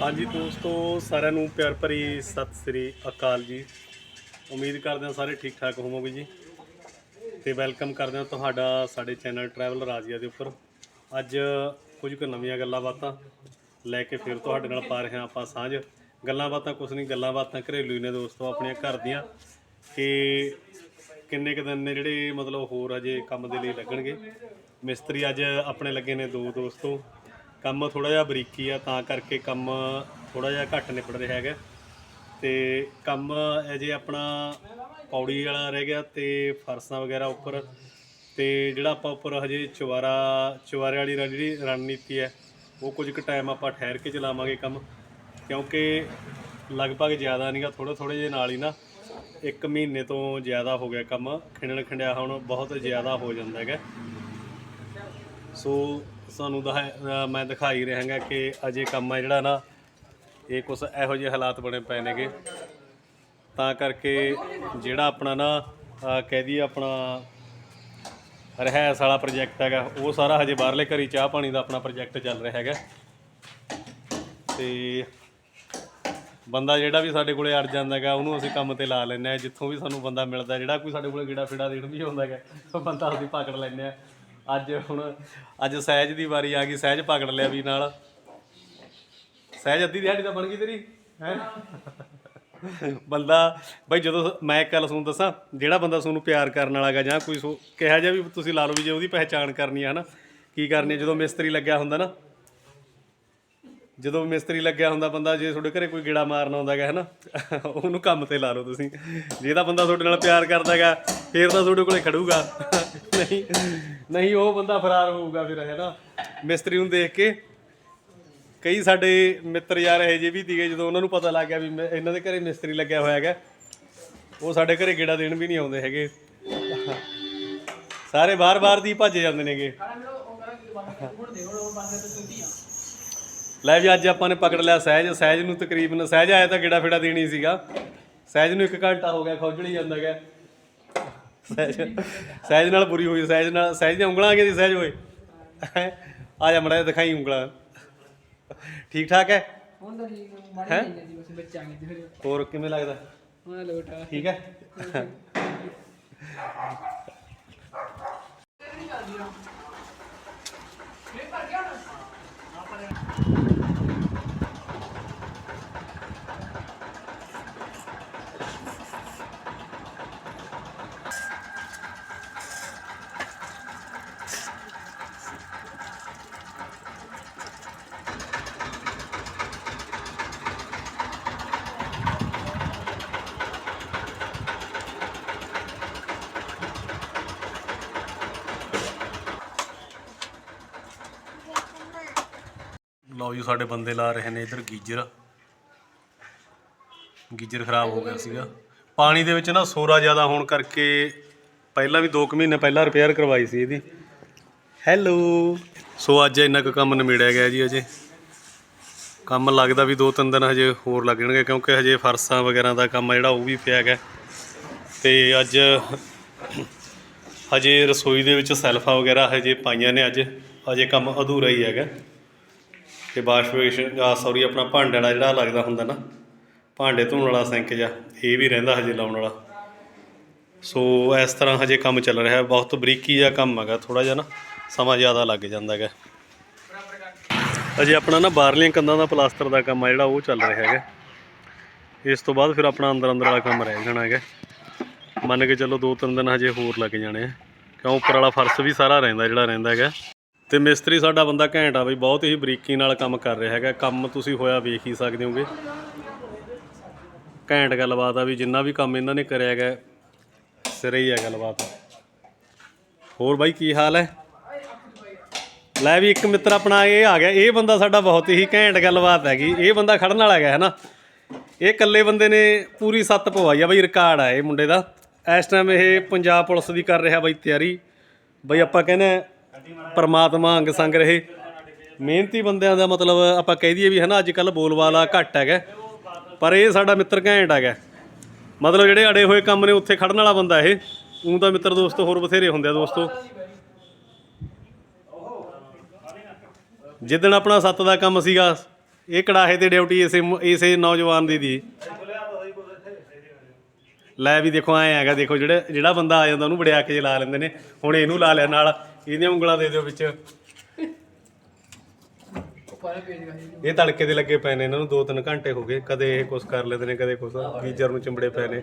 ਹਾਂਜੀ ਦੋਸਤੋ, ਸਾਰਿਆਂ ਨੂੰ ਪਿਆਰ ਭਰੀ ਸਤਿ ਸ੍ਰੀ ਅਕਾਲ ਜੀ। ਉਮੀਦ ਕਰਦੇ ਹਾਂ ਸਾਰੇ ਠੀਕ ਠਾਕ ਹੋਵੋਗੇ ਜੀ। ਤੇ ਵੈਲਕਮ ਕਰਦੇ ਹਾਂ ਤੁਹਾਡਾ ਸਾਡੇ ਚੈਨਲ ਟਰੈਵਲ ਰਾਜੀਆ ਦੇ ਉੱਪਰ। ਅੱਜ ਕੁਝ ਕੁ ਨਵੀਆਂ ਗੱਲਾਂ ਬਾਤਾਂ ਲੈ ਕੇ ਫਿਰ ਤੁਹਾਡੇ ਨਾਲ ਪਾ ਰਹੇ ਹਾਂ ਆਪਾਂ ਸਾਂਝ। ਗੱਲਾਂ ਬਾਤਾਂ ਕੁਛ ਨਹੀਂ, ਗੱਲਾਂ ਬਾਤਾਂ ਘਰੇਲੂ ਨੇ ਦੋਸਤੋ, ਆਪਣੀਆਂ ਘਰ ਦੀਆਂ। ਕਿ ਕਿੰਨੇ ਕੁ ਦਿਨ ਨੇ ਜਿਹੜੇ ਮਤਲਬ ਹੋਰ ਅਜੇ ਕੰਮ ਦੇ ਲਈ ਲੱਗਣਗੇ। ਮਿਸਤਰੀ ਅੱਜ ਆਪਣੇ ਲੱਗੇ ਨੇ ਦੋ ਦੋਸਤੋ। ਕੰਮ ਥੋੜਾ ਜਿਹਾ ਬਰੀਕੀ ਆ, ਤਾਂ ਕਰਕੇ ਕੰਮ ਥੋੜਾ ਜਿਹਾ ਘੱਟ ਨਿਬੜ ਰਿਹਾ ਹੈਗਾ। ਤੇ ਕੰਮ ਅਜੇ ਆਪਣਾ ਪੌੜੀ ਵਾਲਾ ਰਹਿ ਗਿਆ ਤੇ ਫਰਸਾਂ ਵਗੈਰਾ ਉੱਪਰ, ਤੇ ਜਿਹੜਾ ਆਪਾਂ ਉੱਪਰ ਹਜੇ ਚਵਾਰਾ ਚਵਾਰੇ ਵਾਲੀ ਰ- ਜਿਹੜੀ ਰਣਨੀਤੀ ਹੈ, ਉਹ ਕੁਝ ਕੁ ਟਾਈਮ ਆਪਾਂ ਠਹਿਰ ਕੇ ਚਲਾਵਾਂਗੇ ਕੰਮ। ਕਿਉਂਕਿ ਲਗਭਗ ਜ਼ਿਆਦਾ ਨਹੀਂਗਾ ਥੋੜਾ ਥੋੜੇ ਜਿਹੇ ਨਾਲ ਹੀ ਨਾ, ਇੱਕ ਮਹੀਨੇ ਤੋਂ ਜ਼ਿਆਦਾ ਹੋ ਗਿਆ ਕੰਮ। ਖਿੰਡਣ ਖਿੰਡਿਆ ਹੁਣ ਬਹੁਤ ਜ਼ਿਆਦਾ ਹੋ ਜਾਂਦਾ ਹੈਗਾ। ਸੋ ਸਾਨੂੰ ਦਾ ਮੈਂ ਦਿਖਾਈ ਰਹਾਂਗਾ ਕਿ ਅਜੇ ਕੰਮ ਹੈ ਜਿਹੜਾ ਨਾ, ਇਹ ਕੁਝ ਇਹੋ ਜਿਹੇ ਹਾਲਾਤ ਬਣੇ ਪਏ ਨੇਗੇ। ਤਾਂ ਕਰਕੇ ਜਿਹੜਾ ਆਪਣਾ ਨਾ ਕਹਿ ਦਈਏ ਆਪਣਾ ਰਹਿਸ ਵਾਲਾ ਪ੍ਰੋਜੈਕਟ ਹੈਗਾ, ਉਹ ਸਾਰਾ ਹਜੇ ਬਾਹਰਲੇ ਘਰੀ ਚਾਹ ਪਾਣੀ ਦਾ ਆਪਣਾ ਪ੍ਰੋਜੈਕਟ ਚੱਲ ਰਿਹਾ ਹੈਗਾ। ਤੇ ਬੰਦਾ ਜਿਹੜਾ ਵੀ ਸਾਡੇ ਕੋਲੇ ਅੜ ਜਾਂਦਾ ਹੈਗਾ, ਉਹਨੂੰ ਅਸੀਂ ਕੰਮ ਤੇ ਲਾ ਲੈਂਦੇ ਆ ਜਿੱਥੋਂ ਵੀ ਸਾਨੂੰ ਬੰਦਾ ਮਿਲਦਾ, ਜਿਹੜਾ ਕੋਈ ਸਾਡੇ ਕੋਲੇ ਗੇੜਾ ਫੇੜਾ ਦੇਣ ਵੀ ਆਉਂਦਾ ਹੈਗਾ, ਉਹ ਬੰਦਾ ਅਸੀਂ ਪਕੜ ਲੈਂਦੇ ਆ ਅੱਜ ਹੁਣ, ਅੱਜ ਸਹਿਜ ਦੀ ਵਾਰੀ ਆ ਗਈ, ਸਹਿਜ ਪਕੜ ਲਿਆ ਵੀ ਨਾਲ। ਸਹਿਜ ਅੱਧੀ ਦਿਹਾੜੀ ਤਾਂ ਬਣ ਗਈ ਤੇਰੀ, ਹੈ? ਬੰਦਾ, ਬਈ ਜਦੋਂ ਮੈਂ ਇੱਕ ਗੱਲ ਤੁਹਾਨੂੰ ਦੱਸਾਂ, ਜਿਹੜਾ ਬੰਦਾ ਤੁਹਾਨੂੰ ਪਿਆਰ ਕਰਨ ਵਾਲਾ ਜਾਂ ਕੋਈ ਸੋ ਕਿਹਾ ਜਾ ਵੀ ਤੁਸੀਂ ਲਾ ਲਓ ਵੀ ਜੇ ਉਹਦੀ ਪਹਿਚਾਣ ਕਰਨੀ ਹੈ ਹਨਾ? ਕੀ ਕਰਨੀ ਜਦੋਂ ਮਿਸਤਰੀ ਲੱਗਿਆ ਹੁੰਦਾ ਨਾ ਜਦੋਂ ਮਿਸਤਰੀ ਲੱਗਿਆ ਹੁੰਦਾ ਬੰਦਾ, ਜੇ ਤੁਹਾਡੇ ਘਰੇ ਕੋਈ ਗੇੜਾ ਮਾਰਨ ਆਉਂਦਾ ਹੈਗਾ, ਹਨਾ, ਉਹਨੂੰ ਕੰਮ ਤੇ ਲਾ ਲਓ ਤੁਸੀਂ। ਜੇ ਤਾਂ ਬੰਦਾ ਤੁਹਾਡੇ ਨਾਲ ਪਿਆਰ ਕਰਦਾ ਹੈਗਾ, ਫੇਰ ਤਾਂ ਤੁਹਾਡੇ ਕੋਲੇ ਖੜੂਗਾ। ਨਹੀਂ ਨਹੀਂ, ਉਹ ਬੰਦਾ ਫਰਾਰ ਹੋਊਗਾ ਫਿਰ ਹੈ ਨਾ ਮਿਸਤਰੀ ਨੂੰ ਦੇਖ ਕੇ, ਕਈ ਸਾਡੇ ਮਿੱਤਰ ਯਾਰ ਇਹ ਜੇ ਵੀ ਸੀਗੇ, ਜਦੋਂ ਉਹਨਾਂ ਨੂੰ ਪਤਾ ਲੱਗ ਗਿਆ ਵੀ ਮੈਂ- ਇਹਨਾਂ ਦੇ ਘਰੇ ਮਿਸਤਰੀ ਲੱਗਿਆ ਹੋਇਆ ਹੈਗਾ, ਉਹ ਸਾਡੇ ਘਰੇ ਗੇੜਾ ਦੇਣ ਵੀ ਨਹੀਂ ਆਉਂਦੇ ਹੈਗੇ। ਸਾਰੇ ਬਾਰ-ਬਾਰ ਦੀ ਭੱਜ ਜਾਂਦੇ ਨੇਗੇ। ਲੈ ਵੀ ਅੱਜ ਆਪਾਂ ਨੇ ਪਕੜ ਲਿਆ ਸਹਿਜ ਸਹਿਜ ਨੂੰ ਤਕਰੀਬਨ ਸਹਿਜ ਆਇਆ ਤਾਂ ਗੇੜਾ ਫੇੜਾ ਦੇਣੀ ਸੀਗਾ। ਸਹਿਜ ਨੂੰ 1 ਘੰਟਾ ਹੋ ਗਿਆ ਖੌਜਲੀ ਜਾਂਦਾ ਗਿਆ। ਸਹਿਜ ਸਹਿਜ ਨਾਲ ਬੁਰੀ ਹੋਈ ਸਹਿਜ ਨਾਲ ਸਹਿਜ ਦੀਆਂ ਉਂਗਲਾਂ ਆ ਗਈਆਂ ਸੀ ਸਹਿਜ ਹੋਏ? ਆ ਜਾ ਮੜਾ ਦਿਖਾਈ ਉਂਗਲਾਂ। ਠੀਕ ਠਾਕ ਹੈ? ਹੁਣ ਤਾਂ ਠੀਕ ਮਾੜੀ ਨਹੀਂ ਜਾਂਦੀ ਬਸ ਬੱਚਾ ਆਗੇ ਫਿਰ। ਹੋਰ ਕਿਵੇਂ ਲੱਗਦਾ? ਲੋਟਾ ਠੀਕ। ਹੈ? ਲਓ ਜੀ, ਸਾਡੇ ਬੰਦੇ ਲਾ ਰਹੇ ਨੇ ਇਧਰ ਗੀਜਰ। ਗੀਜਰ ਖਰਾਬ ਹੋ ਗਿਆ ਸੀਗਾ। ਪਾਣੀ ਦੇ ਵਿੱਚ ਨਾ ਸੋਰਾ ਜ਼ਿਆਦਾ ਹੋਣ ਕਰਕੇ ਪਹਿਲਾਂ ਵੀ 2 ਮਹੀਨੇ ਪਹਿਲਾਂ ਰਿਪੇਅਰ ਕਰਵਾਈ ਸੀ ਇਹਦੀ। ਹੈਲੋ ਸੋ ਅੱਜ ਇੰਨਾ ਕੁ ਕੰਮ ਨਿਬੇੜਿਆ ਗਿਆ ਜੀ ਅਜੇ। ਕੰਮ ਲੱਗਦਾ ਵੀ 2-3 ਦਿਨ ਹਜੇ ਹੋਰ ਲੱਗਣਗੇ, ਕਿਉਂਕਿ ਹਜੇ ਫਰਸਾਂ ਵਗੈਰਾ ਦਾ ਕੰਮ ਆ ਜਿਹੜਾ, ਉਹ ਵੀ ਪਿਆ ਹੈਗਾ। ਤੇ ਅੱਜ ਹਜੇ ਰਸੋਈ ਦੇ ਵਿੱਚ ਸੈਲਫਾਂ ਵਗੈਰਾ ਹਜੇ ਪਾਈਆਂ ਨੇ ਅੱਜ। ਹਜੇ ਕੰਮ ਅਧੂਰਾ ਹੀ ਹੈਗਾ। ਤੇ ਵਾਸ਼ਵੇਸ਼ਨ ਆ ਸੌਰੀ ਆਪਣਾ ਭਾਂਡੇ ਵਾਲਾ ਜਿਹੜਾ ਲੱਗਦਾ ਹੁੰਦਾ ਨਾ, ਭਾਂਡੇ ਧੋਣ ਵਾਲਾ ਸਿੰਕ ਜਾਂ ਇਹ ਵੀ ਰਹਿੰਦਾ ਹਜੇ ਲਾਉਣ ਵਾਲਾ। ਸੋ ਇਸ ਤਰ੍ਹਾਂ ਹਜੇ ਕੰਮ ਚੱਲ ਰਿਹਾ, ਬਹੁਤ ਬਰੀਕੀ ਜਿਹਾ ਕੰਮ ਹੈਗਾ ਥੋੜਾ ਜਿਹਾ ਨਾ ਸਮਾਂ ਜ਼ਿਆਦਾ ਲੱਗ ਜਾਂਦਾ ਹੈਗਾ। ਅਜੇ ਆਪਣਾ ਨਾ ਬਾਹਰਲੀਆਂ ਕੰਧਾਂ ਦਾ ਪਲਾਸਟਰ ਦਾ ਕੰਮ ਆ ਜਿਹੜਾ, ਉਹ ਚੱਲ ਰਿਹਾ ਹੈਗਾ। ਇਸ ਤੋਂ ਬਾਅਦ ਫਿਰ ਆਪਣਾ ਅੰਦਰ ਅੰਦਰ ਵਾਲਾ ਕੰਮ ਰਹਿ ਜਾਣਾ ਹੈਗਾ। ਮੰਨ ਕੇ ਚੱਲੋ ਦੋ ਤਿੰਨ ਦਿਨ ਹਜੇ ਹੋਰ ਲੱਗ ਜਾਣੇ ਆ, ਕਿਉਂ ਉੱਪਰ ਵਾਲਾ ਫਰਸ਼ ਵੀ ਸਾਰਾ ਰਹਿੰਦਾ ਜਿਹੜਾ ਰਹਿੰਦਾ ਹੈਗਾ। ਤੇ ਮਿਸਤਰੀ ਸਾਡਾ ਬੰਦਾ ਘੈਂਟ ਆ ਬਈ, ਬਹੁਤ ਹੀ ਬਰੀਕੀ ਨਾਲ ਕੰਮ ਕਰ ਰਿਹਾ ਹੈਗਾ। ਕੰਮ ਤੁਸੀਂ ਹੋਇਆ ਵੇਖ ਹੀ ਸਕਦੇ ਹੋਗੇ। ਘੈਂਟ ਗੱਲਬਾਤ ਆ ਵੀ ਜਿੰਨਾ ਵੀ ਕੰਮ ਇਹਨਾਂ ਨੇ ਕਰਿਆ ਹੈਗਾ, ਸਿਰੇ ਹੀ ਹੈ ਗੱਲਬਾਤ। ਹੋਰ ਬਾਈ, ਕੀ ਹਾਲ ਹੈ? ਲੈ ਵੀ ਇੱਕ ਮਿੱਤਰ ਆਪਣਾ ਇਹ ਆ ਗਿਆ। ਇਹ ਬੰਦਾ ਸਾਡਾ ਬਹੁਤ ਹੀ ਘੈਂਟ ਗੱਲਬਾਤ ਹੈਗੀ। ਇਹ ਬੰਦਾ ਖੜਨ ਵਾਲਾ ਹੈਗਾ, ਹੈ ਨਾ? ਇਹ ਇਕੱਲੇ ਬੰਦੇ ਨੇ ਪੂਰੀ ਸੱਤ ਪਵਾਈ ਆ ਬਈ, ਰਿਕਾਰਡ ਆ ਇਹ ਮੁੰਡੇ ਦਾ। ਇਸ ਟਾਈਮ ਇਹ ਪੰਜਾਬ ਪੁਲਿਸ ਦੀ ਕਰ ਰਿਹਾ ਬਈ ਤਿਆਰੀ। ਬਈ ਆਪਾਂ ਕਹਿੰਦੇ ਪਰਮਾਤਮਾ ਅੰਗ ਸੰਗ ਰਹੇ। ਮਿਹਨਤੀ ਬੰਦਿਆਂ ਦਾ ਮਤਲਬ ਆਪਾਂ ਕਹਿ ਦਈਏ ਵੀ ਹਨਾ, ਅੱਜ ਕੱਲ ਬੋਲਬਾਲਾ ਘੱਟ ਹੈਗਾ। ਪਰ ਇਹ ਸਾਡਾ ਮਿੱਤਰ ਘੈਂਟ ਹੈਗਾ। ਮਤਲਬ ਜਿਹੜੇ ਅੜੇ ਹੋਏ ਕੰਮ ਨੇ, ਉੱਥੇ ਖੜਨ ਵਾਲਾ ਬੰਦਾ ਇਹ। ਉਹ ਤਾਂ ਮਿੱਤਰ ਦੋਸਤ ਹੋਰ ਬਥੇਰੇ ਹੁੰਦੇ ਆ ਦੋਸਤੋ। ਜਿੱਦਣ ਆਪਣਾ ਸੱਤ ਦਾ ਕੰਮ ਸੀਗਾ, ਇਹ ਕੜਾਹੇ ਤੇ ਡਿਊਟੀ ਇਸੇ ਇਸੇ ਨੌਜਵਾਨ ਦੀ ਦੀ। ਲੈ ਵੀ ਦੇਖੋ, ਐ ਹੈਗਾ, ਦੇਖੋ, ਜਿਹੜਾ ਜਿਹੜਾ ਬੰਦਾ ਆ ਜਾਂਦਾ, ਉਹਨੂੰ ਬੜਿਆ ਕੇ ਲਾ ਲੈਂਦੇ ਨੇ। ਹੁਣ ਇਹਨੂੰ ਲਾ ਲਿਆ ਨਾਲ। ਇਹਦੀਆਂ ਉਂਗਲਾਂ ਦੇ ਦਿਓ ਵਿੱਚ। ਇਹ ਤੜਕੇ ਦੇ ਲੱਗੇ ਪਏ ਨੇ, ਇਹਨਾਂ ਨੂੰ 2-3 ਘੰਟੇ ਹੋ ਗਏ। ਕਦੇ ਇਹ ਕੁਛ ਕਰ ਲੈਂਦੇ ਨੇ, ਕਦੇ ਕੁਛ। ਗੀਜਰ ਨੂੰ ਚਿੰਬੜੇ ਪਏ ਨੇ।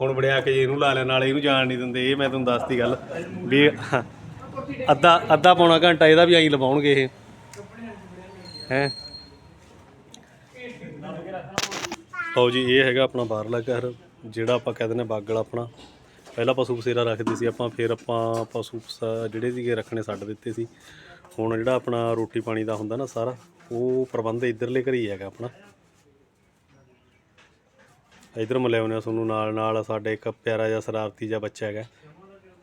ਹੁਣ ਬੜਿਆ ਕੇ ਇਹਨੂੰ ਲਾ ਲਿਆ, ਨਾਲ ਇਹਨੂੰ ਜਾਣ ਨਹੀਂ ਦਿੰਦੇ। ਇਹ ਮੈਂ ਤੁਹਾਨੂੰ ਦੱਸਤੀ ਗੱਲ ਵੀ ਅੱਧਾ ਅੱਧਾ ਪੌਣਾ ਘੰਟਾ ਇਹਦਾ ਵੀ ਐਂ ਲਵਾਉਣਗੇ ਇਹ। ਹੈ? ਲਓ ਜੀ, ਇਹ ਹੈਗਾ ਆਪਣਾ ਬਾਹਰਲਾ ਘਰ, ਜਿਹੜਾ ਆਪਾਂ ਕਹਿੰਦੇ ਨੇ ਬਾਗਲ ਆਪਣਾ। ਪਹਿਲਾਂ ਪਸ਼ੂ ਬਸੇਰਾ ਰੱਖਦੇ ਸੀ ਆਪਾਂ ਫਿਰ ਆਪਾਂ ਪਸ਼ੂ ਜਿਹੜੇ ਸੀਗੇ ਰੱਖਣੇ ਛੱਡ ਦਿੱਤੇ ਸੀ। ਹੁਣ ਜਿਹੜਾ ਆਪਣਾ ਰੋਟੀ ਪਾਣੀ ਦਾ ਹੁੰਦਾ ਨਾ ਸਾਰਾ ਉਹ ਪ੍ਰਬੰਧ ਇਧਰਲੇ ਘਰ ਹੈਗਾ ਆਪਣਾ। ਇਧਰ ਮਿਲਿਆਉਂਦੇ ਆ ਤੁਹਾਨੂੰ ਨਾਲ ਨਾਲ ਸਾਡੇ ਇੱਕ ਪਿਆਰਾ ਜਿਹਾ ਸ਼ਰਾਰਤੀ ਜਿਹਾ ਬੱਚਾ ਹੈਗਾ।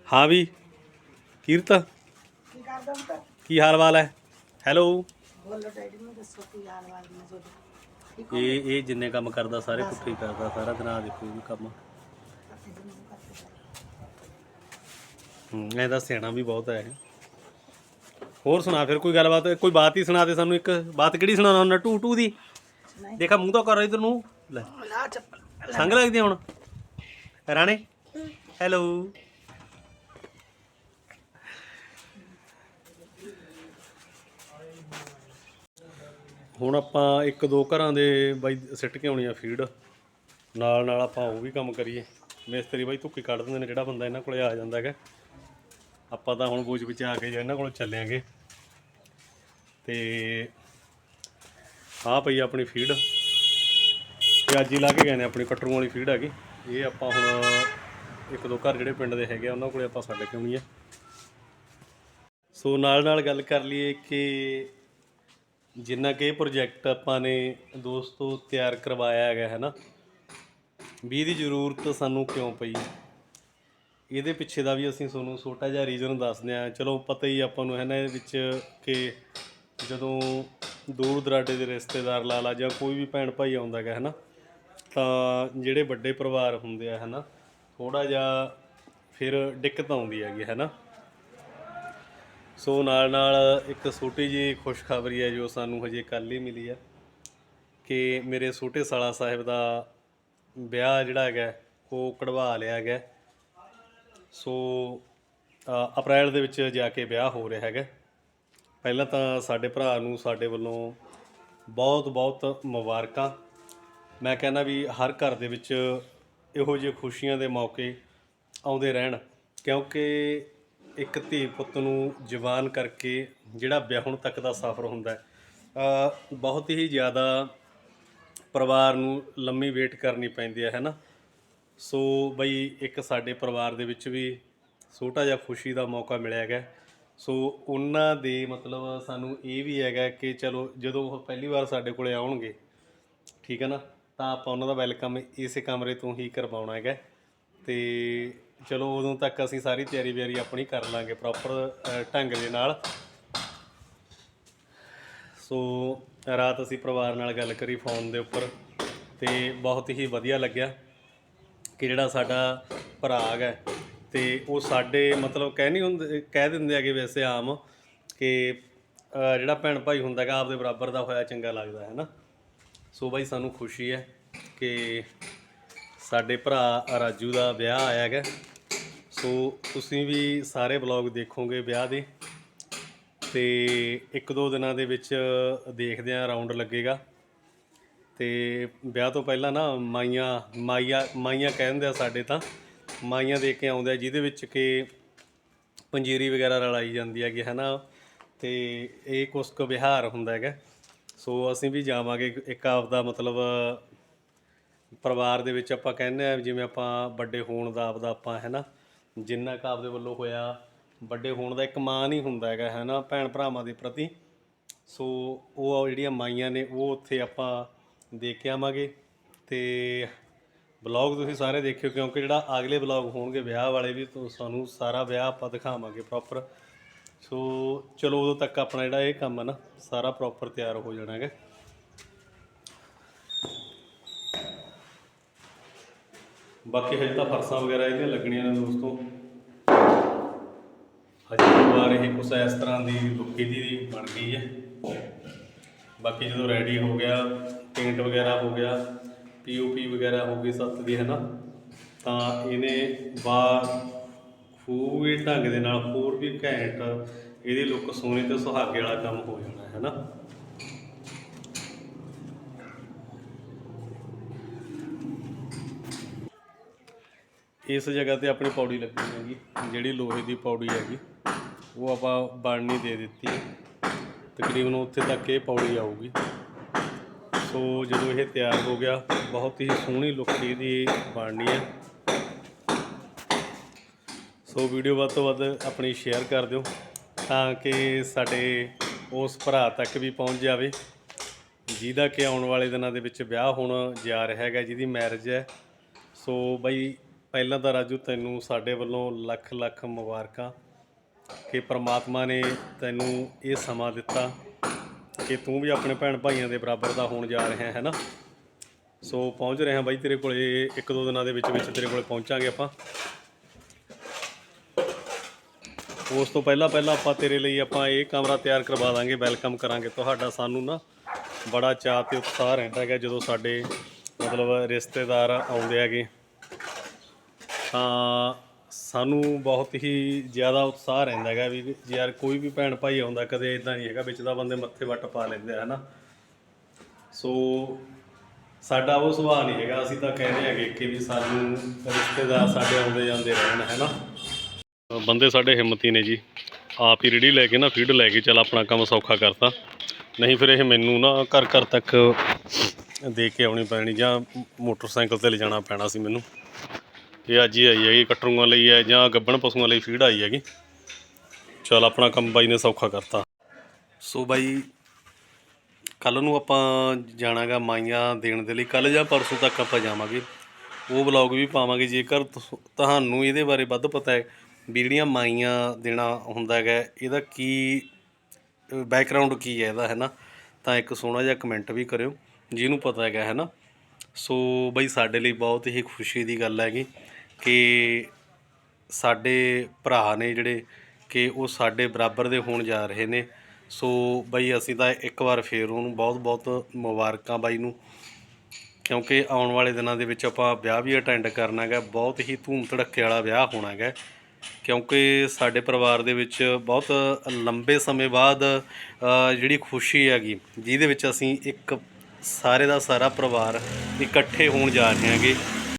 ਹਾਂ ਵੀ ਕੀਰਤ? ਕੀ ਹਾਲ ਵਾਲ ਹੈ? ਹੈਲੋ ਬੋਲੋ ਡੈਡੀ ਨੂੰ ਦੱਸੋ ਕੀ ਹਾਲ ਵਾਲ ਨੇ ਤੁਹਾਡੇ। ਇਹ ਇਹ ਜਿੰਨੇ ਕੰਮ ਕਰਦਾ ਸਾਰੇ ਪੁੱਠੇ ਕਰਦਾ ਸਾਰਾ ਦਿਨ ਆ ਦੇਖੋ ਇਹ ਵੀ ਕੰਮ। ਹੂੰ ਇਹਦਾ ਸਿਆਣਾ ਵੀ ਬਹੁਤ ਹੈ। ਇਹ। ਹੋਰ ਸੁਣਾ ਫਿਰ ਕੋਈ ਗੱਲਬਾਤ ਕੋਈ ਬਾਤ ਹੀ ਸੁਣਾ ਦੇ ਸਾਨੂੰ ਇੱਕ। ਬਾਤ ਕਿਹੜੀ ਸੁਣਾਉਣਾ ਹੁੰਦਾ ਟੂ ਟੂ ਦੀ? ਦੇਖਾ ਮੂੰਹ ਤਾਂ ਕਰ ਇਧਰ ਨੂੰ। ਲੈ। ਸੰਗ ਲੱਗਦੀ ਆ ਹੁਣ? ਰਾਣੇ? ਹੈਲੋ। ਹੁਣ ਆਪਾਂ ਇੱਕ ਦੋ ਘਰਾਂ ਦੇ ਬਾਈ ਸਿੱਟ ਕੇ ਆਉਣੀ ਆ ਫੀਡ। ਨਾਲ ਨਾਲ ਆਪਾਂ ਉਹ ਵੀ ਕੰਮ ਕਰੀਏ। ਮਿਸਤਰੀ ਬਾਈ ਧੁੱਕੀ ਕੱਢ ਦਿੰਦੇ ਨੇ ਜਿਹੜਾ ਬੰਦਾ ਇਹਨਾਂ ਕੋਲੇ ਆ ਜਾਂਦਾ ਹੈਗਾ। ਆਪਾਂ ਤਾਂ ਹੁਣ ਬੂਝ ਵਿੱਚ ਆ ਕੇ ਜਾਂ ਇਹਨਾਂ ਕੋਲ ਚੱਲਿਆਂਗੇ ਤੇ ਆਹ ਪਈ ਆਪਣੀ ਫੀਡ ਇਹ ਅੱਜ ਹੀ ਲਾ ਕੇ ਗਏ ਨੇ ਆਪਣੀ ਕਟਰੂ ਵਾਲੀ ਫੀਡ ਹੈਗੀ। ਇਹ ਆਪਾਂ ਹੁਣ ਇੱਕ ਦੋ ਘਰ ਜਿਹੜੇ ਪਿੰਡ ਦੇ ਹੈਗੇ ਆ, ਉਹਨਾਂ ਕੋਲੇ ਆਪਾਂ ਛੱਡ ਕੇ ਆਉਣੀ ਹੈ ਸੋ ਨਾਲ ਨਾਲ ਗੱਲ ਕਰ ਲਈਏ ਕਿ ਜਿੰਨਾ ਕਿ ਇਹ ਪ੍ਰੋਜੈਕਟ ਆਪਾਂ ਨੇ ਦੋਸਤੋ ਤਿਆਰ ਕਰਵਾਇਆ ਹੈਗਾ, ਹੈ ਨਾ? ਵੀ ਇਹਦੀ ਜ਼ਰੂਰਤ ਸਾਨੂੰ ਕਿਉਂ ਪਈ? ਇਹਦੇ ਪਿੱਛੇ ਦਾ ਵੀ ਅਸੀਂ ਤੁਹਾਨੂੰ ਛੋਟਾ ਜਿਹਾ ਰੀਜ਼ਨ ਦੱਸਦੇ ਆ ਚਲੋ ਪਤਾ ਹੀ ਆਪਾਂ ਨੂੰ ਹੈ ਨਾ ਇਹਦੇ ਵਿੱਚ ਕਿ ਜਦੋਂ ਦੂਰ ਦਰਾਡੇ ਦੇ ਰਿਸ਼ਤੇਦਾਰ ਲਾ ਲਾ ਜਾਂ ਕੋਈ ਵੀ ਭੈਣ ਭਾਈ ਆਉਂਦਾ ਹੈਗਾ ਹੈ ਨਾ, ਤਾਂ ਜਿਹੜੇ ਵੱਡੇ ਪਰਿਵਾਰ ਹੁੰਦੇ ਆ, ਹੈ ਨਾ ਥੋੜਾ ਜਿਹਾ ਫਿਰ ਦਿੱਕਤ ਆਉਂਦੀ ਹੈਗੀ, ਹੈ ਨਾ। ਸੋ ਨਾਲ ਨਾਲ ਇੱਕ ਛੋਟੀ ਜੀ ਖੁਸ਼ਖਬਰੀ ਹੈ ਜੋ ਸਾਨੂੰ ਹਜੇ ਕੱਲ ਹੀ ਮਿਲੀ ਹੈ ਕਿ ਮੇਰੇ ਛੋਟੇ ਸਾਲਾ ਸਾਹਿਬ ਦਾ ਵਿਆਹ ਜਿਹੜਾ ਹੈਗਾ, ਉਹ ਕਢਵਾ ਲਿਆ ਗਿਆ। ਸੋ ਅਪ੍ਰੈਲ ਦੇ ਵਿੱਚ ਜਾ ਕੇ ਵਿਆਹ ਹੋ ਰਿਹਾ ਹੈਗਾ। ਪਹਿਲਾਂ ਤਾਂ ਸਾਡੇ ਭਰਾ ਨੂੰ ਸਾਡੇ ਵੱਲੋਂ ਬਹੁਤ ਬਹੁਤ ਮੁਬਾਰਕਾਂ। ਮੈਂ ਕਹਿੰਦਾ ਵੀ ਹਰ ਘਰ ਦੇ ਵਿੱਚ ਇਹੋ ਜਿਹੇ ਖੁਸ਼ੀਆਂ ਦੇ ਮੌਕੇ ਆਉਂਦੇ ਰਹਿਣ, ਕਿਉਂਕਿ ਇੱਕ ਧੀ ਪੁੱਤ ਨੂੰ ਜਵਾਨ ਕਰਕੇ ਜਿਹੜਾ ਵਿਆਹਣ ਤੱਕ ਦਾ ਸਫ਼ਰ ਹੁੰਦਾ ਹੈ ਬਹੁਤ ਹੀ ਜ਼ਿਆਦਾ ਪਰਿਵਾਰ ਨੂੰ ਲੰਮੀ ਵੇਟ ਕਰਨੀ ਪੈਂਦੀ ਹੈ ਹੈਨਾ ਸੋ ਬਈ ਇੱਕ ਸਾਡੇ ਪਰਿਵਾਰ ਦੇ ਵਿੱਚ ਵੀ ਛੋਟਾ ਜਿਹਾ ਖੁਸ਼ੀ ਦਾ ਮੌਕਾ ਮਿਲਿਆ ਹੈਗਾ। ਸੋ ਉਹਨਾਂ ਦੇ ਮਤਲਬ ਸਾਨੂੰ ਇਹ ਵੀ ਹੈਗਾ ਕਿ ਚਲੋ ਜਦੋਂ ਉਹ ਪਹਿਲੀ ਵਾਰ ਸਾਡੇ ਕੋਲੇ ਆਉਣਗੇ, ਠੀਕ ਹੈ ਨਾ, ਤਾਂ ਆਪਾਂ ਉਹਨਾਂ ਦਾ ਵੈਲਕਮ ਇਸੇ ਕਮਰੇ ਤੋਂ ਹੀ ਕਰਵਾਉਣਾ ਹੈਗਾ। ਤੇ ਚਲੋ ਉਦੋਂ ਤੱਕ ਅਸੀਂ ਸਾਰੀ ਤਿਆਰੀ ਬਿਆਰੀ ਆਪਣੀ ਕਰ ਲਾਂਗੇ ਪ੍ਰੋਪਰ ਢੰਗ ਦੇ ਨਾਲ। ਸੋ ਰਾਤ ਅਸੀਂ ਪਰਿਵਾਰ ਨਾਲ ਗੱਲ ਕਰੀ ਫੋਨ ਦੇ ਉੱਪਰ ਤੇ ਬਹੁਤ ਹੀ ਵਧੀਆ ਲੱਗਿਆ। ਕਿ ਜਿਹੜਾ ਸਾਡਾ ਭਰਾ ਹੈਗਾ ਤੇ ਉਹ ਸਾਡੇ ਮਤਲਬ ਕਹਿ ਨਹੀਂ ਹੁੰਦੇ, ਕਹਿ ਦਿੰਦੇ ਹੈਗੇ ਵੈਸੇ ਆਮ ਕਿ ਜਿਹੜਾ ਭੈਣ ਭਾਈ ਹੁੰਦਾ ਹੈਗਾ, ਆਪਦੇ ਬਰਾਬਰ ਦਾ ਹੋਇਆ ਚੰਗਾ ਲੱਗਦਾ, ਹੈ ਨਾ? ਸੋ ਬਾਈ ਸਾਨੂੰ ਖੁਸ਼ੀ ਹੈ ਕਿ ਸਾਡੇ ਭਰਾ ਰਾਜੂ ਦਾ ਵਿਆਹ ਆਇਆ ਹੈਗਾ। ਸੋ ਤੁਸੀਂ ਵੀ ਸਾਰੇ ਵਲੌਗ ਦੇਖੋਗੇ ਵਿਆਹ ਦੇ ਤੇ ਇੱਕ ਦੋ ਦਿਨਾਂ ਦੇ ਵਿੱਚ ਦੇਖਦੇ ਆਂ ਰਾਉਂਡ ਲੱਗੇਗਾ। ਤੇ ਵਿਆਹ ਤੋਂ ਪਹਿਲਾਂ ਨਾ ਮਾਈਆਂ ਮਾਈਆਂ ਮਾਈਆਂ ਕਹਿੰਦੇ ਆ ਸਾਡੇ ਤਾਂ, ਮਾਈਆਂ ਦੇ ਕੇ ਆਉਂਦੇ ਆ, ਜਿਹਦੇ ਵਿੱਚ ਕਿ ਪੰਜੀਰੀ ਵਗੈਰਾ ਰਲਾਈ ਜਾਂਦੀ ਹੈਗੀ ਹੈ ਨਾ ਤੇ ਇਹ ਕੁਛ ਕੁ ਵਿਹਾਰ ਹੁੰਦਾ ਹੈਗਾ। ਸੋ ਅਸੀਂ ਵੀ ਜਾਵਾਂਗੇ ਇੱਕ ਆਪਦਾ ਮਤਲਬ ਪਰਿਵਾਰ ਦੇ ਵਿੱਚ ਆਪਾਂ ਕਹਿੰਦੇ ਆ, ਜਿਵੇਂ ਆਪਾਂ ਵੱਡੇ ਹੋਣ ਦਾ ਆਪਦਾ ਆਪਾਂ ਹੈ ਨਾ ਜਿੰਨਾ ਕੁ ਆਪਦੇ ਵੱਲੋਂ ਹੋਇਆ, ਵੱਡੇ ਹੋਣ ਦਾ ਇੱਕ ਮਾਣ ਹੀ ਹੁੰਦਾ ਹੈਗਾ ਹੈ ਨਾ ਭੈਣ ਭਰਾਵਾਂ ਦੇ ਪ੍ਰਤੀ। ਸੋ ਉਹ ਜਿਹੜੀਆਂ ਮਾਈਆਂ ਨੇ, ਉਹ ਉੱਥੇ ਆਪਾਂ ਦੇਖ ਕੇ ਆਵਾਂਗੇ। ਤੇ ਬਲੌਗ ਤੁਸੀਂ ਸਾਰੇ ਦੇਖਿਓ, ਕਿਉਂਕਿ ਜਿਹੜਾ ਅਗਲੇ ਬਲੌਗ ਹੋਣਗੇ ਵਿਆਹ ਵਾਲੇ ਵੀ ਤੁਹਾਨੂੰ ਸਾਰਾ ਵਿਆਹ ਆਪਾਂ ਦਿਖਾਵਾਂਗੇ ਪ੍ਰੋਪਰ ਸੋ ਚਲੋ, ਉਦੋਂ ਤੱਕ ਆਪਣਾ ਜਿਹੜਾ ਇਹ ਕੰਮ ਹੈ ਨਾ, ਸਾਰਾ ਪ੍ਰੋਪਰ ਤਿਆਰ ਹੋ ਜਾਣਾ ਹੈਗਾ। ਬਾਕੀ ਹਜੇ ਤਾਂ ਫਰਸਾਂ ਵਗੈਰਾ ਇਹਦੀਆਂ ਲੱਗਣੀਆਂ ਨੇ ਦੋਸਤੋ। ਹਜੇ ਵਾਰ ਇਹ ਕੁਛ ਇਸ ਤਰ੍ਹਾਂ ਦੀ ਲੁੱਕੀ ਦੀ ਬਣ ਗਈ ਹੈ। ਬਾਕੀ ਜਦੋਂ ਰੈਡੀ ਹੋ ਗਿਆ ਪੇਂਟ ਵਗੈਰਾ ਹੋ ਗਿਆ ਪੀਓਪੀ ਵਗੈਰਾ ਹੋ ਗਈ ਸੱਤ ਦੀ ਹੈ ਨਾ ਤਾਂ ਇਹਨੇ ਬਾ ਖੂਬੀ ਢੰਗ ਦੇ ਨਾਲ, ਹੋਰ ਵੀ ਘੈਂਟ ਇਹਦੀ ਲੁੱਕ ਸੋਹਣੀ ਤੇ ਸੁਹਾਗੇ ਵਾਲਾ ਕੰਮ ਹੋ ਜਾਣਾ ਹੈ ਨਾ ਇਸ ਜਗ੍ਹਾ ਤੇ ਆਪਣੀ ਪੌੜੀ ਲੱਗੀ ਹੈਗੀ, ਜਿਹੜੀ ਲੋਹੇ ਦੀ ਪੌੜੀ ਹੈਗੀ, ਉਹ ਆਪਾਂ ਬਣਨੀ ਦੇ ਦਿੱਤੀ ਤਕਰੀਬਨ ਉੱਥੇ ਤੱਕ ਇਹ ਪੌੜੀ ਆਊਗੀ। ਸੋ ਜਦੋਂ ਇਹ ਤਿਆਰ ਹੋ ਗਿਆ, ਬਹੁਤ ਹੀ ਸੋਹਣੀ ਲੁੱਕ ਇਹਦੀ ਬਣਨੀ ਹੈ। ਸੋ ਵੀਡੀਓ ਵੱਧ ਤੋਂ ਵੱਧ ਆਪਣੀ ਸ਼ੇਅਰ ਕਰ ਦਿਓ ਤਾਂ ਕਿ ਸਾਡੇ ਉਸ ਭਰਾ ਤੱਕ ਵੀ ਪਹੁੰਚ ਜਾਵੇ, ਜਿਹਦਾ ਕਿ ਆਉਣ ਵਾਲੇ ਦਿਨਾਂ ਦੇ ਵਿੱਚ ਵਿਆਹ ਹੋਣ ਜਾ ਰਿਹਾ ਹੈਗਾ, ਜਿਹਦੀ ਮੈਰਿਜ ਹੈ। ਸੋ ਬਈ, ਪਹਿਲਾਂ ਤਾਂ ਰਾਜੂ, ਤੈਨੂੰ ਸਾਡੇ ਵੱਲੋਂ ਲੱਖ ਲੱਖ ਮੁਬਾਰਕਾਂ ਕਿ ਪ੍ਰਮਾਤਮਾ ਨੇ ਤੈਨੂੰ ਇਹ ਸਮਾਂ ਦਿੱਤਾ। ਕਿ ਤੂੰ ਵੀ ਆਪਣੇ ਭੈਣ ਭਾਈਆਂ ਦੇ ਬਰਾਬਰ ਦਾ ਹੋਣ ਜਾ ਰਿਹਾ ਹੈ ਨਾ। ਸੋ ਪਹੁੰਚ ਰਹੇ ਹਾਂ ਬਾਈ ਤੇਰੇ ਕੋਲੇ, ਇੱਕ ਦੋ ਦਿਨਾਂ ਦੇ ਵਿੱਚ ਵਿੱਚ ਤੇਰੇ ਕੋਲੇ ਪਹੁੰਚਾਂਗੇ ਆਪਾਂ। ਉਸ ਤੋਂ ਪਹਿਲਾਂ ਪਹਿਲਾਂ ਆਪਾਂ ਤੇਰੇ ਲਈ ਆਪਾਂ ਇਹ ਕਮਰਾ ਤਿਆਰ ਕਰਵਾ ਦਾਂਗੇ, ਵੈਲਕਮ ਕਰਾਂਗੇ। ਤੁਹਾਡਾ ਸਾਨੂੰ ਨਾ ਬੜਾ ਚਾਅ ਤੇ ਉਤਸ਼ਾਹ ਰਹਿੰਦਾ ਹੈਗਾ ਜਦੋਂ ਸਾਡੇ ਮਤਲਬ ਰਿਸ਼ਤੇਦਾਰ ਆਉਂਦੇ ਹੈਗੇ। ਤਾਂ ਸਾਨੂੰ ਬਹੁਤ ਹੀ ਜ਼ਿਆਦਾ ਉਤਸ਼ਾਹ ਰਹਿੰਦਾ ਹੈਗਾ ਵੀ ਜੇ ਯਾਰ ਕੋਈ ਵੀ ਭੈਣ ਭਾਈ ਆਉਂਦਾ, ਕਦੇ ਇਦਾਂ ਨਹੀਂ ਹੈਗਾ ਵਿੱਚ ਦਾ ਬੰਦੇ ਮੱਥੇ ਵੱਟ ਪਾ ਲੈਂਦੇ ਆ, ਹਨਾ? ਸੋ ਸਾਡਾ ਉਹ ਸੁਭਾਅ ਨਹੀਂ ਹੈਗਾ, ਅਸੀਂ ਤਾਂ ਕਹਿੰਦੇ ਹੈਗੇ ਕਿ ਵੀ ਸਾਨੂੰ ਰਿਸ਼ਤੇਦਾਰ ਸਾਡੇ ਆਉਂਦੇ ਜਾਂਦੇ ਰਹਿਣ, ਹੈਨਾ? ਬੰਦੇ ਸਾਡੇ ਹਿੰਮਤੀ ਨੇ ਜੀ। ਆਪ ਹੀ ਰੇੜੀ ਲੈ ਕੇ ਨਾ ਫੀਡ ਲੈ ਕੇ ਚੱਲ ਆਪਣਾ ਕੰਮ ਸੌਖਾ ਕਰਤਾ। ਨਹੀਂ ਫਿਰ ਇਹ ਮੈਨੂੰ ਨਾ ਘਰ ਘਰ ਤੱਕ ਦੇ ਕੇ ਆਉਣੀ ਪੈਣੀ ਜਾਂ ਮੋਟਰਸਾਈਕਲ ਤੇ ਲਿਜਾਣਾ ਪੈਣਾ ਸੀ ਮੈਨੂੰ। ਇਹ ਅੱਜ ਹੀ ਆਈ ਹੈਗੀ, ਕਟਰੂਆਂ ਲਈ ਹੈ ਜਾਂ ਗੱਬਣ ਪਸ਼ੂਆਂ ਲਈ ਫੀਡ ਆਈ ਹੈਗੀ। ਚੱਲ ਆਪਣਾ ਕੰਮ ਬਾਈ ਨੇ ਸੌਖਾ ਕਰਤਾ। ਸੋ ਬਾਈ, ਕੱਲ ਨੂੰ ਆਪਾਂ ਜਾਣਾਗਾ ਮਾਈਆਂ ਦੇਣ ਦੇ ਲਈ, ਕੱਲ ਜਾਂ ਪਰਸੋਂ ਤੱਕ ਆਪਾਂ ਜਾਵਾਂਗੇ। ਉਹ ਵਲੌਗ ਵੀ ਪਾਵਾਂਗੇ, ਜੇਕਰ ਤੁਹਾਨੂੰ ਇਹਦੇ ਬਾਰੇ ਵੱਧ ਪਤਾ ਹੈ ਵੀ ਜਿਹੜੀਆਂ ਮਾਈਆਂ ਦੇਣਾ ਹੁੰਦਾ ਹੈਗਾ, ਇਹਦਾ ਕੀ ਬੈਕਗ੍ਰਾਉਂਡ ਕੀ ਹੈ ਇਹਦਾ ਹੈ ਨਾ ਤਾਂ ਇੱਕ ਸੋਹਣਾ ਜਿਹਾ ਕਮੈਂਟ ਵੀ ਕਰਿਓ, ਜਿਹਨੂੰ ਪਤਾ ਹੈਗਾ ਹੈ ਨਾ ਸੋ ਬਈ, ਸਾਡੇ ਲਈ ਬਹੁਤ ਹੀ ਖੁਸ਼ੀ ਦੀ ਗੱਲ ਹੈਗੀ। ਕਿ ਸਾਡੇ ਭਰਾ ਨੇ ਜਿਹੜੇ ਕਿ ਉਹ ਸਾਡੇ ਬਰਾਬਰ ਦੇ ਹੋਣ ਜਾ ਰਹੇ ਨੇ। ਸੋ ਬਾਈ ਅਸੀਂ ਤਾਂ ਇੱਕ ਵਾਰ ਫੇਰ ਉਹਨੂੰ ਬਹੁਤ ਬਹੁਤ ਮੁਬਾਰਕਾਂ ਬਾਈ ਨੂੰ। ਕਿਉਂਕਿ ਆਉਣ ਵਾਲੇ ਦਿਨਾਂ ਦੇ ਵਿੱਚ ਆਪਾਂ ਵਿਆਹ ਵੀ ਅਟੈਂਡ ਕਰਨਾ ਹੈਗਾ, ਬਹੁਤ ਹੀ ਧੂਮ ਧੜੱਕੇ ਵਾਲਾ ਵਿਆਹ ਹੋਣਾ ਹੈਗਾ। ਕਿਉਂਕਿ ਸਾਡੇ ਪਰਿਵਾਰ ਦੇ ਵਿੱਚ ਬਹੁਤ ਲੰਬੇ ਸਮੇਂ ਬਾਅਦ ਜਿਹੜੀ ਖੁਸ਼ੀ ਹੈਗੀ, ਜਿਹਦੇ ਵਿੱਚ ਅਸੀਂ ਇੱਕ ਸਾਰੇ ਦਾ ਸਾਰਾ ਪਰਿਵਾਰ ਇਕੱਠੇ ਹੋਣ ਜਾ ਰਹੇ ਹਾਂਗੇ।